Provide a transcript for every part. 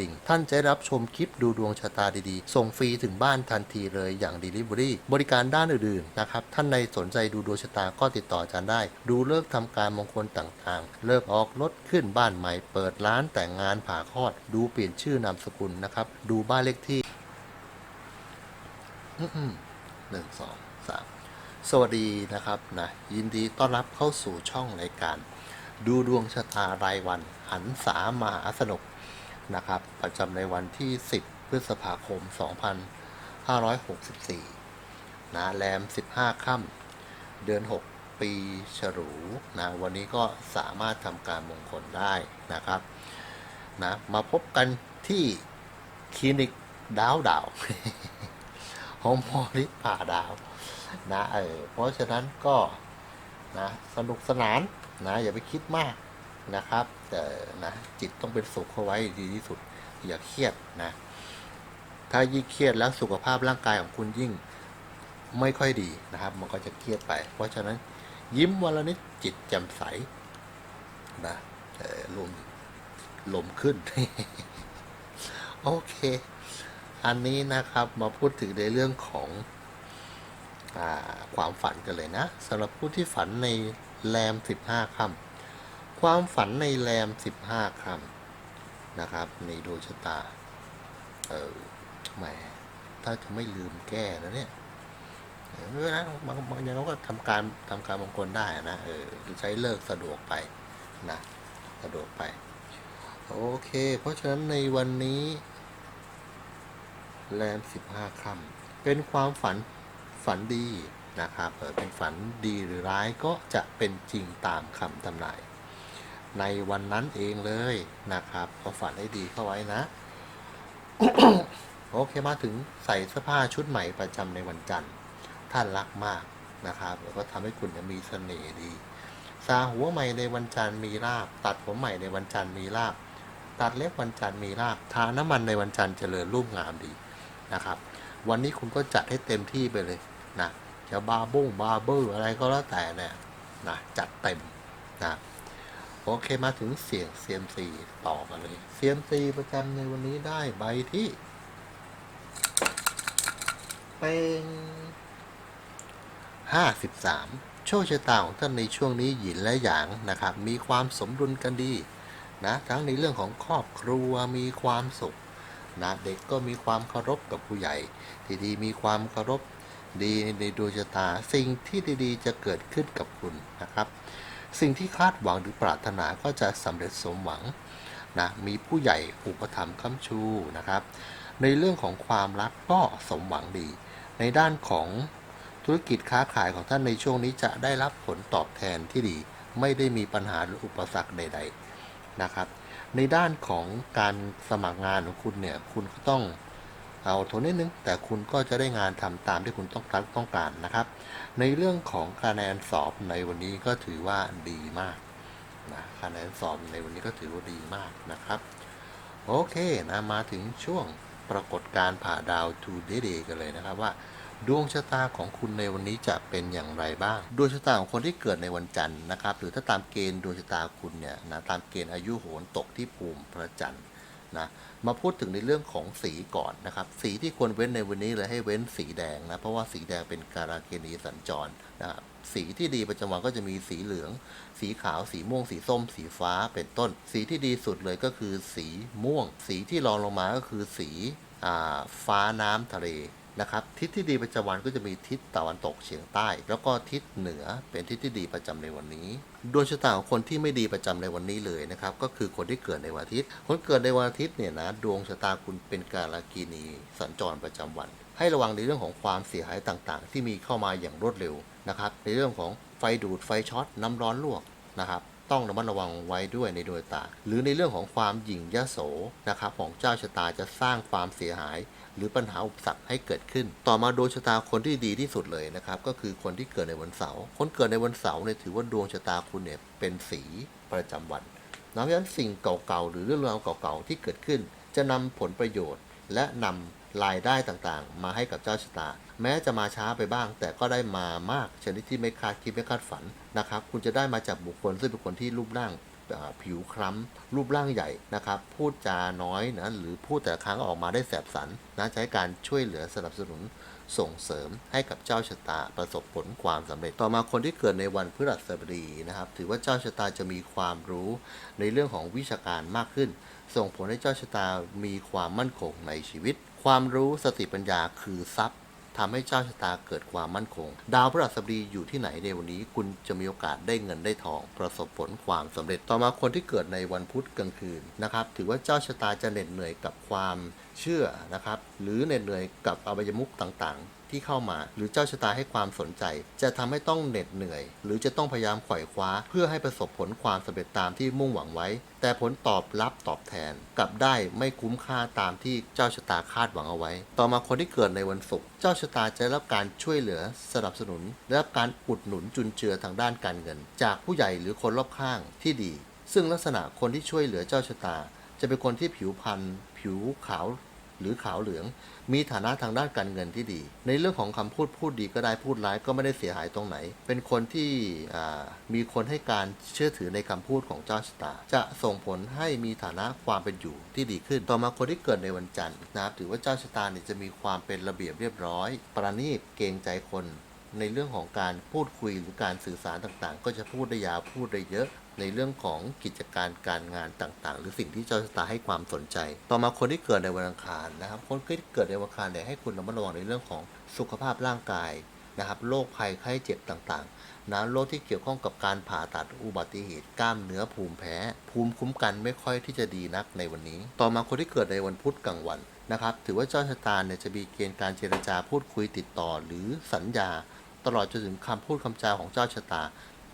ดิ่ง ท่านจะรับชมคลิปดูดวงชะตาดีๆ ส่งฟรีถึงบ้านทันทีเลยอย่าง Delivery บริการด้านอื่นๆนะครับ ท่านในสนใจดูดวงชะตาก็ติดต่ออาจารย์ได้ ดูเลิกษ์ทำการมงคลต่างๆ เลิกออกรถขึ้นบ้านใหม่ เปิดร้านแต่งงานผ่าคลอด ดูเปลี่ยนชื่อนามสกุลนะครับ ดูบ้านเลขที่หนึ่งสองสามสวัสดีนะครับนะยินดีต้อนรับเข้าสู่ช่องรายการ ดูดวงชะตารายวันหันสามาสนุก นะครับ ประจำในวันที่ 10 พฤษภาคม 2564 นะแรม 15 ค่ำเดือน 6 ปีฉลูนะวันนี้ก็สามารถทำการมงคลได้นะครับนะมาพบกันที่คลินิกดาวดาวของหมอฤทธิ์ผ่าดาวนะเออเพราะฉะนั้นก็นะสนุกสนานนะอย่าไปคิดมาก นะครับแต่นะจิตต้องเป็นสุขเข้าไว้ดีที่สุด อย่าเครียดนะ ถ้ายิ่งเครียดแล้วสุขภาพร่างกายของคุณยิ่งไม่ค่อยดีนะครับ มันก็จะเครียดไป เพราะฉะนั้นยิ้มวันละนิดจิตแจ่มใสนะเออลมลมขึ้น โอเค อันนี้นะครับมาพูดถึงในเรื่องของอความฝันกันเลยนะสำหรับผู้ที่ฝันในแรม 15ค่ำ ความฝันในแรม 15คำนะครับ ในดวงชะตา เออแหมถ้าจะไม่ลืมแก้นะเนี่ยเออไม่เป็นไรบางบางอย่างเราก็ทำการทำการมงคลได้นะเออใช้เลิกสะดวกไปนะสะดวกไป โอเค เพราะฉะนั้นในวันนี้แรม15ค่ำเป็นความฝันฝันดีนะครับเออเป็นฝันดีหรือร้ายก็จะเป็นจริงตามคำทำนาย ในวันนั้นเองเลยนะครับก็ฝันให้ดีเข้าไว้นะ โอเคมาถึงใส่เสื้อผ้าชุดใหม่ประจำในวันจันทร์ ท่านรักมากนะครับแล้วก็ทำให้คุณมีเสน่ห์ดีซาหัวใหม่ในวันจันทร์มีลาบตัดผมใหม่ในวันจันทร์มีลาบตัดเล็บวันจันทร์มีลาบทาน้ำมันในวันจันทร์เจริญรูปงามดีนะครับ วันนี้คุณก็จัดให้เต็มที่ไปเลยนะจะบาร์บุ้งบาร์เบอร์อะไรก็แล้วแต่เนี่ยนะจัดเต็มนะ อเคมาถึงเสี่ยงเซียมซีต่อกันเลยเซียมซีประจำในวันนี้ได้ใบที่ เป็นห้าสิบสามโชคชะตาของท่านในช่วงนี้หยินและหยางนะครับ มีความสมดุลกันดีนะทั้งในเรื่องของครอบครัวมีความสุขนะเด็กก็มีความเคารพกับผู้ใหญ่ที่ดีมีความเคารพดีในดวงชะตา สิ่งที่ดีๆ จะเกิดขึ้นกับคุณนะครับ สิ่งที่คาดหวังหรือปรารถนาก็จะสำเร็จสมหวังนะมีผู้ใหญ่อุปถัมภ์ค้ำชูนะครับ ในเรื่องของความรักก็สมหวังดี ในด้านของธุรกิจค้าขายของท่านในช่วงนี้จะได้รับผลตอบแทนที่ดี ไม่ได้มีปัญหาหรืออุปสรรคใด ๆนะครับ ในด้านของการสมัครงานของคุณเนี่ยคุณก็ต้อง เอาทนนิดนึง แต่คุณก็จะได้งานทำตามที่คุณต้องการต้องการนะครับ ในเรื่องของคะแนนสอบในวันนี้ก็ถือว่าดีมากนะคะแนนสอบในวันนี้ก็ถือว่าดีมากนะครับ โอเคนะมาถึงช่วงปรากฏการผ่าดาว to day day กันเลยนะครับว่าดวงชะตาของคุณในวันนี้จะเป็นอย่างไรบ้าง ดวงชะตาของคนที่เกิดในวันจันทร์นะครับ หรือถ้าตามเกณฑ์ดวงชะตาคุณเนี่ยนะตามเกณฑ์อายุโหรตกที่ภูมิพระจันทร์นะ มาพูดถึงในเรื่องของสีก่อนนะครับ สีที่ควรเว้นในวันนี้เลยให้เว้นสีแดงนะ เพราะว่าสีแดงเป็นการาเกณีสัญจรนะครับสีที่ดีประจำวันก็จะมีสีเหลือง สีขาว สีม่วง สีส้ม สีฟ้าเป็นต้น สีที่ดีสุดเลยก็คือสีม่วง สีที่รองลงมาก็คือสีอฟ้าน้ำทะเล นะครับทิศที่ดีประจำวันก็จะมีทิศตะวันตกเฉียงใต้ แล้วก็ทิศเหนือเป็นทิศที่ดีประจำในวันนี้ดวงชะตาของคนที่ไม่ดีประจำในวันนี้เลยนะครับก็คือคนที่เกิดในวันอาทิตย์ คนเกิดในวันอาทิตย์เนี่ยนะดวงชะตาคุณเป็นกาลกินีสัญจรประจำวัน ให้ระวังในเรื่องของความเสียหายต่างๆ ที่มีเข้ามาอย่างรวดเร็วนะครับในเรื่องของไฟดูดไฟช็อตน้ำร้อนลวกนะครับต้องระมัดระวังไว้ด้วยในดวงตา หรือในเรื่องของความหยิ่งยโสนะครับของเจ้าชะตาจะสร้างความเสียหาย หรือปัญหาอุปสรรคให้เกิดขึ้น ต่อมาดวงชะตาคนที่ดีที่สุดเลยนะครับ ก็คือคนที่เกิดในวันเสาร์คนเกิดในวันเสาร์เนี่ยถือว่าดวงชะตาคุณเนี่ยเป็นสีประจำวันดังนั้นสิ่งเก่าๆหรือเรื่องราวเก่าๆที่เกิดขึ้น จะนำผลประโยชน์ และนำรายได้ต่างๆ มาให้กับเจ้าชะตา แม้จะมาช้าไปบ้าง แต่ก็ได้มามากชนิดที่ไม่คาดคิดไม่คาดฝันนะครับ คุณจะได้มาจากบุคคลซึ่งเป็นคนที่รูปร่าง ผิวคล้ำ รูปร่างใหญ่นะครับ พูดจาน้อยนะ หรือพูดแต่ครั้งออกมาได้แสบสันนะใช้การช่วยเหลือสนับสนุนส่งเสริมให้กับเจ้าชะตาประสบผลความสำเร็จ ต่อมาคนที่เกิดในวันพฤหัสบดีนะครับ ถือว่าเจ้าชะตาจะมีความรู้ในเรื่องของวิชาการมากขึ้น ส่งผลให้เจ้าชะตามีความมั่นคงในชีวิต ความรู้สติปัญญาคือทรัพย์ ทำให้เจ้าชะตาเกิดความมั่นคง ดาวพฤหัสบดีอยู่ที่ไหนในวันนี้คุณจะมีโอกาสได้เงินได้ทอง ประสบผลความสำเร็จต่อมาคนที่เกิดในวันพุธกลางคืนนะครับถือว่าเจ้าชะตาจะเหน็ดเหนื่อยกับความเชื่อนะครับหรือเหน็ดเหนื่อยกับอบายมุขต่างๆ ที่เข้ามา หรือเจ้าชะตาให้ความสนใจ จะทำให้ต้องเหน็ดเหนื่อย หรือจะต้องพยายามไขว่คว้า เพื่อให้ประสบผลความสำเร็จตามที่มุ่งหวังไว้ แต่ผลตอบรับตอบแทน กลับได้ไม่คุ้มค่าตามที่เจ้าชะตาคาดหวังเอาไว้ ต่อมาคนที่เกิดในวันศุกร์เจ้าชะตาจะได้รับการช่วยเหลือสนับสนุนได้รับการอุดหนุนจุนเจือทางด้านการเงิน จากผู้ใหญ่หรือคนรอบข้างที่ดี ซึ่งลักษณะคนที่ช่วยเหลือเจ้าชะตา จะเป็นคนที่ผิวพรรณผิวขาว หรือขาวเหลือง มีฐานะทางด้านการเงินที่ดี ในเรื่องของคำพูดพูดดีก็ได้พูดร้ายก็ไม่ได้เสียหายตรงไหน เป็นคนที่มีคนให้การเชื่อถือในคำพูดของเจ้าชะตา จะส่งผลให้มีฐานะความเป็นอยู่ที่ดีขึ้น ต่อมาคนที่เกิดในวันจันทร์นะครับถือว่าเจ้าชะตาเนี่ยจะมีความเป็นระเบียบเรียบร้อย ประณีตเกรงใจคนในเรื่องของการพูดคุยหรือการสื่อสารต่างๆ ก็จะพูดได้ยาวพูดได้เยอะ ในเรื่องของกิจการการงานต่างๆ หรือสิ่งที่เจ้าชะตาให้ความสนใจ ต่อมาคนที่เกิดในวันอังคารนะครับ คนที่เกิดในวันอังคารเนี่ยให้คุณระมัดระวังในเรื่องของสุขภาพร่างกายนะครับโรคภัยไข้เจ็บต่างๆนะโรคที่เกี่ยวข้องกับการผ่าตัดอุบัติเหตุกล้ามเนื้อภูมิแพ้ ภูมิคุ้มกันไม่ค่อยที่จะดีนักในวันนี้ ต่อมาคนที่เกิดในวันพุธกลางวันนะครับ ถือว่าเจ้าชะตาเนี่ยจะมีเกณฑ์การเจรจาพูดคุยติดต่อหรือสัญญา ตลอดจนถึงคำพูดคำจาของเจ้าชะตา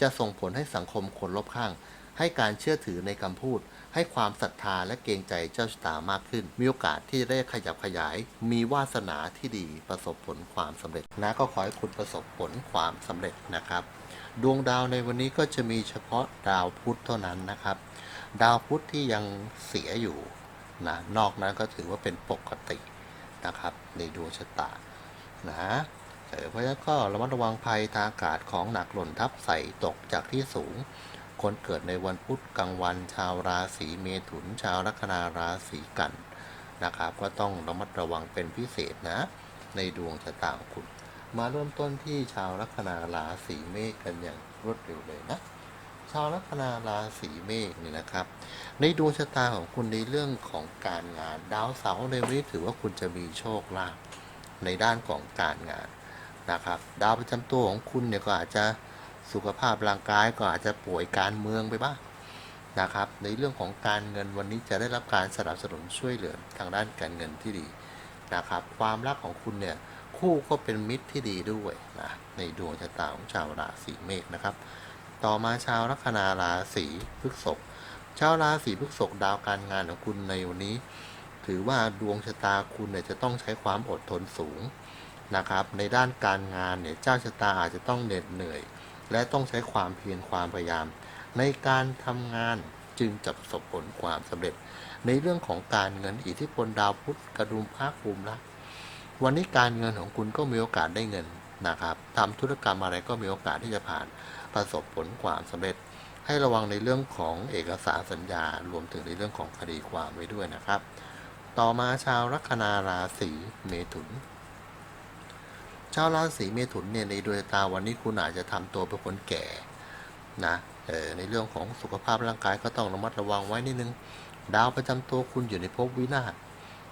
จะส่งผลให้สังคมคนรอบข้าง ให้การเชื่อถือในคำพูด ให้ความศรัทธาและเกรงใจเจ้าชะตามากขึ้น มีโอกาสที่จะได้ขยับขยาย มีวาสนาที่ดีประสบผลความสำเร็จนะก็ขอให้คุณประสบผลความสำเร็จนะครับ ดวงดาวในวันนี้ก็จะมีเฉพาะดาวพุธเท่านั้นนะครับ ดาวพุธที่ยังเสียอยู่นะนอกนั้นก็ถือว่าเป็นปกตินะครับในดวงชะตานะ เพราะฉะนั้นก็ระมัดระวังภัยทางอากาศของหนักหล่นทับใส่ตกจากที่สูง คนเกิดในวันพุธกลางวัน ชาวราศีเมถุน ชาวลัคนาราศีกันนะครับ ก็ต้องระมัดระวังเป็นพิเศษนะ ในดวงชะตาของคุณ มาเริ่มต้นที่ชาวลัคนาราศีเมษกันอย่างรวดเร็วเลยนะชาวลัคนาราศีเมษนี่นะครับ ในดวงชะตาของคุณในเรื่องของการงาน ดาวเสาร์ในวันนี้ถือว่าคุณจะมีโชคลาภในด้านของการงาน นะครับ ดาวประจำตัวของคุณเนี่ยก็อาจจะสุขภาพร่างกายก็อาจจะป่วยการเมืองไปบ้างนะครับ ในเรื่องของการเงินวันนี้จะได้รับการสนับสนุนช่วยเหลือทางด้านการเงินที่ดีนะครับ ความรักของคุณเนี่ยคู่ก็เป็นมิตรที่ดีด้วยนะในดวงชะตาของชาวราศีเมษนะครับ ต่อมาชาวลัคนาราศีพฤษภชาวราศีพฤษภดาวการงานของคุณในวันนี้ ถือว่าดวงชะตาคุณเนี่ยจะต้องใช้ความอดทนสูง นะครับ ในด้านการงานเนี่ยเจ้าชะตาอาจจะต้องเหน็ดเหนื่อย และต้องใช้ความเพียรความพยายาม ในการทำงานจึงจะประสบผลความสำเร็จ ในเรื่องของการเงินอิทธิพลดาวพุธกระดุมภาคภูมิรักวันนี้การเงินของคุณก็มีโอกาสได้เงินนะครับทำธุรกรรมอะไรก็มีโอกาสที่จะผ่านประสบผลความสำเร็จ ให้ระวังในเรื่องของเอกสารสัญญารวมถึงในเรื่องของคดีความไว้ด้วยนะครับ ต่อมาชาวลัคนาราศีเมถุน ชาวราศีเมถุนเนี่ยในดวงชะตาวันนี้คุณอาจจะทำตัวเป็นคนแก่นะเออในเรื่องของสุขภาพร่างกายก็ต้องระมัดระวังไว้นิดนึง ดาวประจำตัวคุณอยู่ในภพวินาศ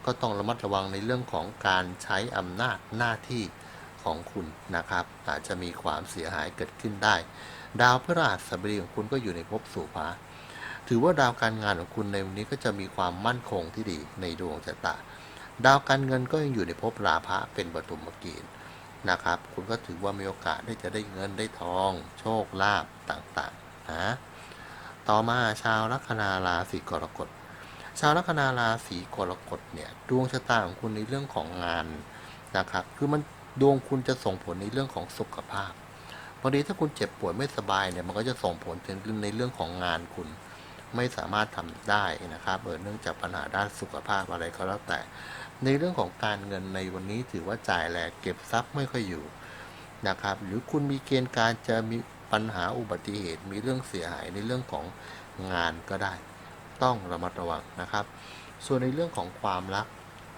ก็ต้องระมัดระวังในเรื่องของการใช้อำนาจหน้าที่ของคุณนะครับ อาจจะมีความเสียหายเกิดขึ้นได้ ดาวพฤหัสบดีของคุณก็อยู่ในภพสุภาถือว่าดาวการงานของคุณในวันนี้ก็จะมีความมั่นคงที่ดีในดวงชะตา ดาวการเงินก็ยังอยู่ในภพราภะเป็นปฐุมเกณฑ์ นะครับ คุณก็ถือว่ามีโอกาสได้จะได้เงินได้ทอง โชคลาภต่างๆนะต่อมาชาวลัคนาราศีกรกฎ ชาวลัคนาราศีกรกฎเนี่ยดวงชะตาของคุณในเรื่องของงานนะครับคือมันดวงคุณจะส่งผลในเรื่องของสุขภาพพอดีถ้าคุณเจ็บป่วยไม่สบายเนี่ยมันก็จะส่งผลถึงในเรื่องของงานคุณไม่สามารถทำได้นะครับเออเนื่องจากปัญหาด้านสุขภาพอะไรก็แล้วแต่ ในเรื่องของการเงินในวันนี้ถือว่าจ่ายแหลกเก็บทรัพย์ไม่ค่อยอยู่นะครับหรือคุณมีเกณฑ์การจะมีปัญหาอุบัติเหตุ มีเรื่องเสียหายในเรื่องของงานก็ได้ ต้องระมัดระวังนะครับ ส่วนในเรื่องของความรัก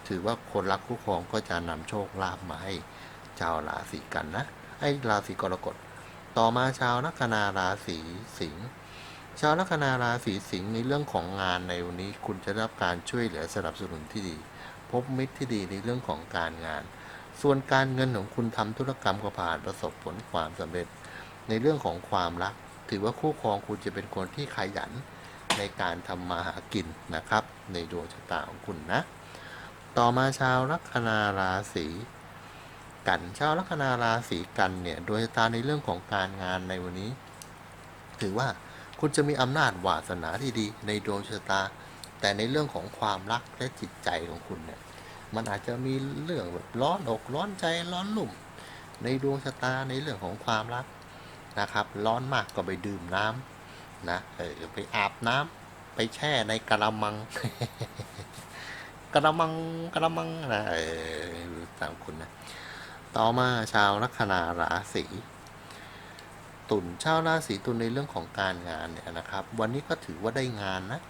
ถือว่าคนรักคู่ครองก็จะนำโชคลาภมาให้ชาวราศีกันนะไอ้ราศีกรกฎต่อมาชาวลัคนาราศีสิงห์ชาวลัคนาราศีสิงห์ในเรื่องของงานในวันนี้ คุณจะได้รับการช่วยเหลือสนับสนุนที่ดี พบมิตรที่ดีในเรื่องของการงาน ส่วนการเงินของคุณทำธุรกรรมก็ผ่านประสบผลความสำเร็จ ในเรื่องของความรัก ถือว่าคู่ครองคุณจะเป็นคนที่ขยันในการทำมาหากินนะครับ ในดวงชะตาของคุณนะ ต่อมาชาวลัคนาราศีกันชาวลัคนาราศีกันเนี่ยดวงชะตาในเรื่องของการงานในวันนี้ ถือว่าคุณจะมีอำนาจวาสนาที่ดีในดวงชะตา แต่ในเรื่องของความรักและจิตใจของคุณเนี่ย มันอาจจะมีเรื่องแบบร้อนอกร้อนใจร้อนลุ่ม ในดวงชะตาในเรื่องของความรักนะครับ ร้อนมากก็ไปดื่มน้ำนะเออไปอาบน้ำไปแช่ในกระมังกระมังกระมังนะเออตามคุณนะต่อมาชาวลัคนาราศีตุลชาวราศีตุลในเรื่องของการงานเนี่ยนะครับ วันนี้ก็ถือว่าได้งานนะ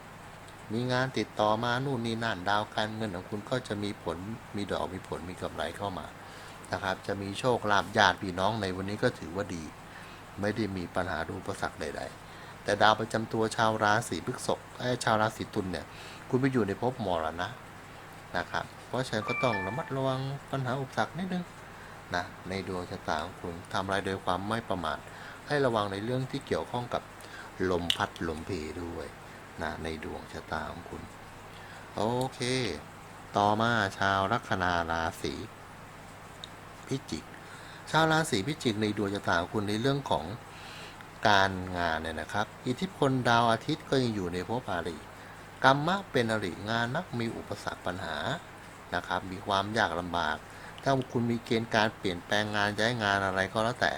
มีงานติดต่อมานู่นนี่นั่นดาวการเงินของคุณก็จะมีผลมีดอกมีผลมีกำไรเข้ามานะครับ จะมีโชคลาภญาติพี่น้องในวันนี้ก็ถือว่าดี ไม่ได้มีปัญหาอุปสรรคใด ๆ แต่ดาวประจำตัวชาวราศีพฤษภไอ้ชาวราศีตุลเนี่ย คุณไปอยู่ในภพมรณะนะครับ เพราะฉะนั้นก็ต้องระมัดระวังปัญหาอุปสรรคนิดนึงนะในดวงชะตาของคุณทำอะไรโดยความไม่ประมาทให้ระวังในเรื่องที่เกี่ยวข้องกับลมพัดลมเพด้วย นะในดวงชะตาของคุณ โอเค ต่อมาชาวลัคนาราศีพิจิก ชาวราศีพิจิกในดวงชะตาของคุณในเรื่องของการงานเนี่ยนะครับ อิทธิพลดาวอาทิตย์ก็ยังอยู่ในภพอาริกรรมะเป็นอริงานนักมีอุปสรรคปัญหานะครับ มีความยากลำบาก ถ้าคุณมีเกณฑ์การเปลี่ยนแปลงงานย้ายงานอะไรก็แล้วแต่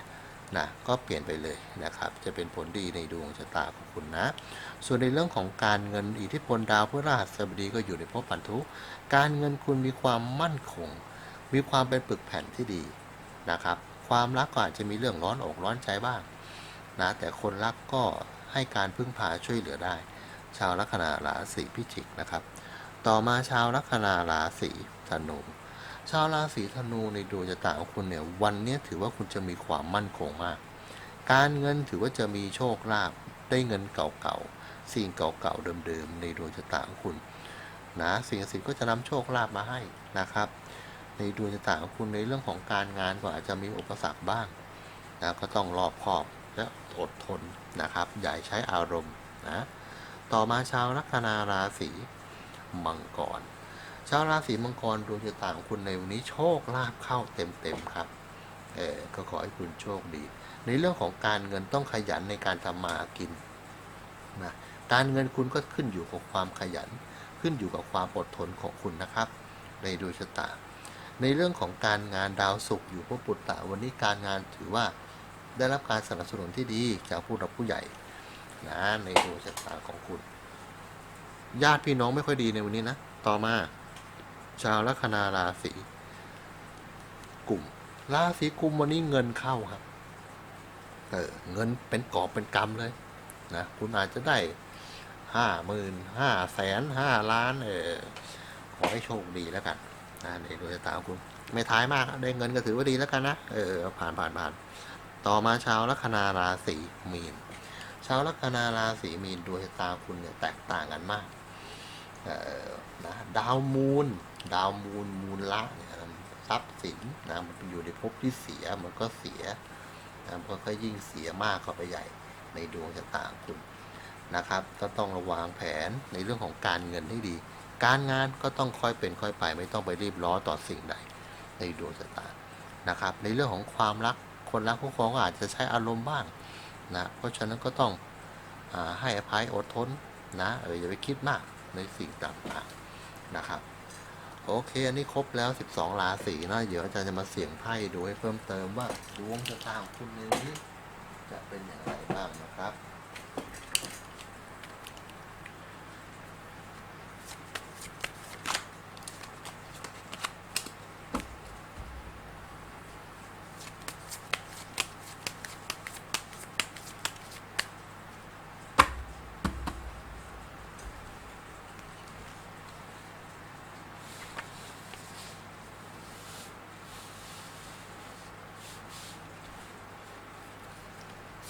นะก็เปลี่ยนไปเลยนะครับ จะเป็นผลดีในดวงชะตาของคุณนะ ส่วนในเรื่องของการเงินอิทธิพลดาวพฤหัสบดีก็อยู่ในภพพันธุการเงินคุณมีความมั่นคง มีความเป็นปึกแผ่นที่ดีนะครับ ความรักก็อาจจะมีเรื่องร้อนอกร้อนใจบ้างนะแต่คนรักก็ให้การพึ่งพาช่วยเหลือได้ ชาวลัคนาราศีพิจิกนะครับ ต่อมาชาวลัคนาราศีธนู ชาวราศีธนูในดวงชะตาของคุณเนี่ยวันนี้ถือว่าคุณจะมีความมั่นคงมาก การเงินถือว่าจะมีโชคลาภได้เงินเก่าๆสิ่งเก่าๆเดิมๆในดวงชะตาของคุณนะสิ่งศักดิ์สิทธิ์ก็จะนำโชคลาภมาให้นะครับ ในดวงชะตาของคุณในเรื่องของการงานก็อาจจะมีอุปสรรคบ้างนะก็ต้องรอบคอบและอดทนนะครับอย่าใช้อารมณ์นะต่อมาชาวลัคนาราศีมังกร ชาวราศีมังกรดวงชะตาของคุณในวันนี้โชคลาภเข้าเต็มๆครับ เออก็ขอให้คุณโชคดี ในเรื่องของการเงินต้องขยันในการทำมาหากินนะการเงินคุณก็ขึ้นอยู่กับความขยัน ขึ้นอยู่กับความอดทนของคุณนะครับ ในดวงชะตา ในเรื่องของการงานดาวศุกร์อยู่พวกปุตตะวันนี้การงานถือว่าได้รับการสนับสนุนที่ดีจากผู้หลักผู้ใหญ่นะในดวงชะตาของคุณ ญาติพี่น้องไม่ค่อยดีในวันนี้นะ ต่อมา ชาวลัคนาราศีกลุ่มราศีกุมวันนี้เงินเข้าครับ เออเงินเป็นกอบเป็นกำเลยนะคุณอาจจะได้ห้าหมื่นห้าแสนห้าล้าน เออขอให้โชคดีแล้วกันนะในดวงชะตาคุณ ไม่ท้ายมากได้เงินก็ถือว่าดีแล้วกันนะเออผ่านผ่านผ่านต่อมาชาวลัคนาราศีมีนชาวลัคนาราศีมีนดวงชะตาคุณเนี่ยแตกต่างกันมากเออนะดาวมูล ดาวมูลมูลละเนี่ยทรัพย์สินนะมันอยู่ในภพที่เสียมันก็เสียนะมันก็ยิ่งเสียมากเข้าไปใหญ่ในดวงชะตาคุณนะครับ ก็ต้องระวางแผนในเรื่องของการเงินให้ดี การงานก็ต้องค่อยเป็นค่อยไป ไม่ต้องไปรีบร้อนต่อสิ่งใดในดวงชะตานะครับ ในเรื่องของความรักคนรักคู่ครองก็อาจจะใช้อารมณ์บ้างนะเพราะฉะนั้นก็ต้องอให้อภัยอดทนนะเอออย่าไปคิดมากในสิ่งต่างๆนะครับ โอเค อันนี้ครบแล้ว 12 ราศีนะ เดี๋ยวอาจารย์จะมาเสี่ยงไพ่ดูให้เพิ่มเติมว่าดวงชะตาของคุณในนี้จะเป็นอย่างไรบ้างนะครับ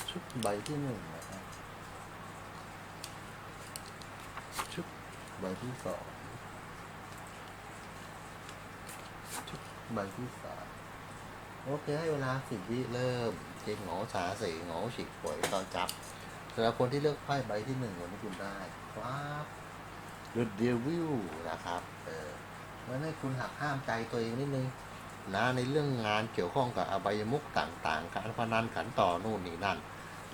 ชุดใบที่หนึ่งนะครับชุดใบที่สองชุดใบที่สามโอเคให้เวลาสิบวิเริ่มเจงหงอฉาสีหงอฉีกป่วยตอนจับสำหรับคนที่เลือกไพ่ใบที่หนึ่งวันนี้คุณได้ครับดูเดวิลนะครับเออมันให้คุณหักห้ามใจตัวเองนิดนึงนะในเรื่องงานเกี่ยวข้องกับอบายมุกต่างๆ การพนันขันต่อนู่นนี่นั่น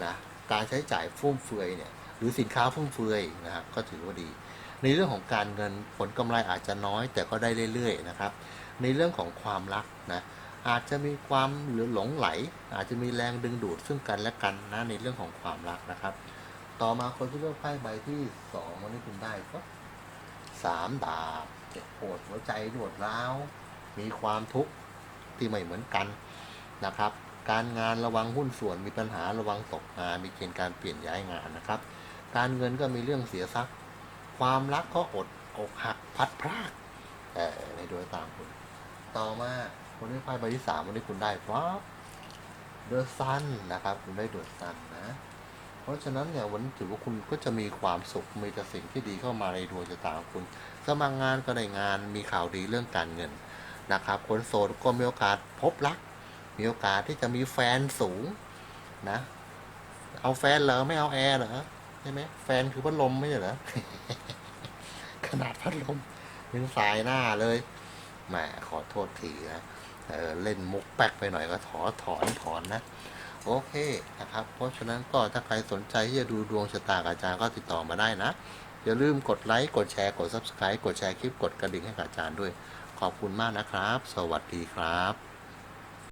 นะการใช้จ่ายฟุ่มเฟือยเนี่ยหรือสินค้าฟุ่มเฟือยนะครับก็ถือว่าดี ในเรื่องของการเงินผลกำไรอาจจะน้อย แต่ก็ได้เรื่อยๆนะครับ ในเรื่องของความรักนะอาจจะมีความหรือหลงไหล อาจจะมีแรงดึงดูดซึ่งกันและกันนะในเรื่องของความรักนะครับ ต่อมาคนที่เลือกไพ่ใบที่สองวันนี้คุณได้ก็สามดาบเจ็บปวดหัวใจรวดร้าวมีความทุกข์ที่ไม่เหมือนกันนะครับ การงานระวังหุ้นส่วนมีปัญหาระวังตกงานมีเกณฑ์การเปลี่ยนย้ายงานนะครับ การเงินก็มีเรื่องเสียทรัพย์ ความรักก็อดอกหักพัดพรากเอ่ในโดยตามคุณ ต่อมาคนที่ไพ่ใบที่สามวันนี้คุณได้ครับเดอะซันนะครับ คุณได้เดอะซันนะ เพราะฉะนั้นเนี่ยวันนี้ถือว่าคุณก็จะมีความสุขมีแต่สิ่งที่ดีเข้ามาในดวงชะตาของคุณ สมัครงานก็ได้งานมีข่าวดีเรื่องการเงินนะครับคนโสดก็มีโอกาสพบรัก มีโอกาสที่จะมีแฟนสูงนะ เอาแฟนเหรอไม่เอาแอร์เหรอใช่ไหมแฟนคือพัดลมไม่ใช่เหรอขนาดพัดลมยังสายหน้าเลยแหมขอโทษทีนะเออเล่นมุกแป๊กไปหน่อยก็ถอถอนถอนนะ โอเคนะครับ เพราะฉะนั้นก็ถ้าใครสนใจที่จะดูดวงชะตากับอาจารย์ก็ติดต่อมาได้นะ อย่าลืมกดไลค์ กดแชร์ กด Subscribe กดแชร์คลิป กดกระดิ่งให้กับอาจารย์ด้วย ขอบคุณมากนะครับ สวัสดีครับ